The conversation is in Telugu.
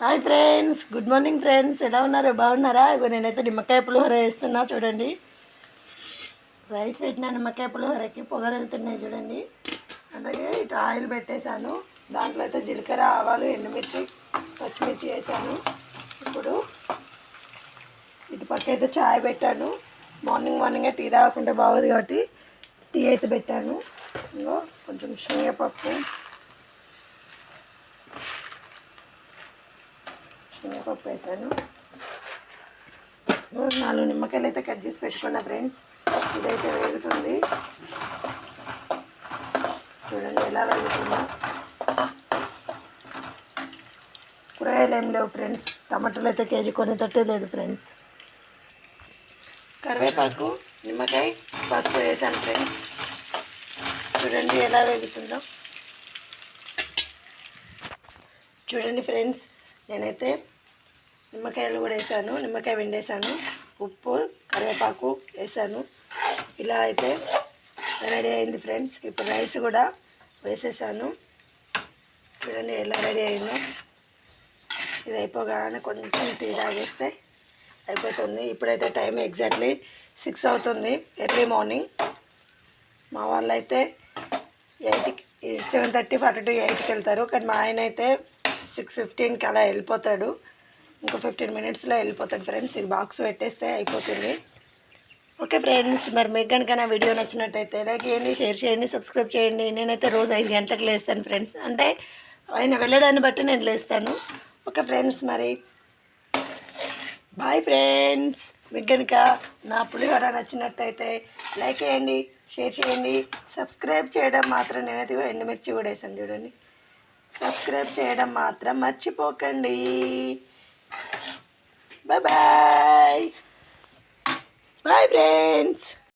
Hi friends good morning friends. ఎలా ఉన్నారు? బాగున్నారా? ఇగో నేనైతే నిమ్మకాయ పులిహోర వేస్తున్నా చూడండి. రైస్ పెట్టిన నిమ్మకాయ పులిహోరకి పొగలు వెళ్తున్నాయి చూడండి. అలాగే ఇటు ఆయిల్ పెట్టేశాను. దాంట్లో అయితే జీలకర్ర ఆవాలు ఎండుమిర్చి పచ్చిమిర్చి వేసాను ఇప్పుడు ఇటు పక్క అయితే చాయ్ పెట్టాను. మార్నింగ్ మార్నింగే టీ తాగకుంటే బాగోదు కాబట్టి టీ అయితే పెట్టాను. ఇంకో కొంచెం శనగపప్పు శనగపప్పు వేసాను. నాలుగు నిమ్మకాయలు అయితే కట్ చేసి పెట్టుకున్నా ఫ్రెండ్స్. ఇదైతే వేగుతుంది. చూడండి ఎలా వేగుతుందో. కూరగాయలు ఏం లేవు ఫ్రెండ్స్. టమాటాలు అయితే కేజీ కొనేటట్టే లేదు ఫ్రెండ్స్. కరివేపాకు నిమ్మకాయ పసుపు వేసాను ఫ్రెండ్స్. చూడండి ఎలా వేగుతుందో. చూడండి ఫ్రెండ్స్ నేనైతే నిమ్మకాయలు కూడా వేసాను. నిమ్మకాయ వెండేసాను ఉప్పు కరివేపాకు వేసాను. ఇలా అయితే రెడీ అయింది ఫ్రెండ్స్. ఇప్పుడు రైస్ కూడా వేసేసాను. చూడండి ఎలా రెడీ అయిందో. ఇది అయిపోగానే కొంచెం టీ తాగేస్తే అయిపోతుంది. ఇప్పుడైతే టైం ఎగ్జాక్ట్లీ సిక్స్ అవుతుంది ఎర్లీ మార్నింగ్. మా వాళ్ళు అయితే ఎయిట్కి సెవెన్ థర్టీ ఫార్టీ టు ఎయిట్కి వెళ్తారు. కానీ మా ఆయన అయితే సిక్స్ ఫిఫ్టీన్కి అలా వెళ్ళిపోతాడు. ఇంకో ఫిఫ్టీన్ మినిట్స్లో వెళ్ళిపోతాడు ఫ్రెండ్స్ ఇది బాక్స్ పెట్టేస్తే అయిపోతుంది. ఓకే ఫ్రెండ్స్ మరి మీకు కనుక నా వీడియో నచ్చినట్టయితే లైక్ చేయండి షేర్ చేయండి సబ్స్క్రైబ్ చేయండి. నేనైతే రోజు ఐదు గంటలకు లేస్తాను ఫ్రెండ్స్ అంటే ఆయన వెళ్ళడాన్ని బట్టి నేను లేస్తాను. ఓకే ఫ్రెండ్స్ మరి బాయ్ ఫ్రెండ్స్ మీకు కనుక నా పులిహోర నచ్చినట్టయితే లైక్ చేయండి షేర్ చేయండి సబ్స్క్రైబ్ చేయడం మాత్రం నేనైతే ఇగో ఎండుమిర్చి కూడా వేసాను చూడండి. సబ్స్క్రైబ్ చేయడం మాత్రం మర్చిపోకండి. Bye bye bye friends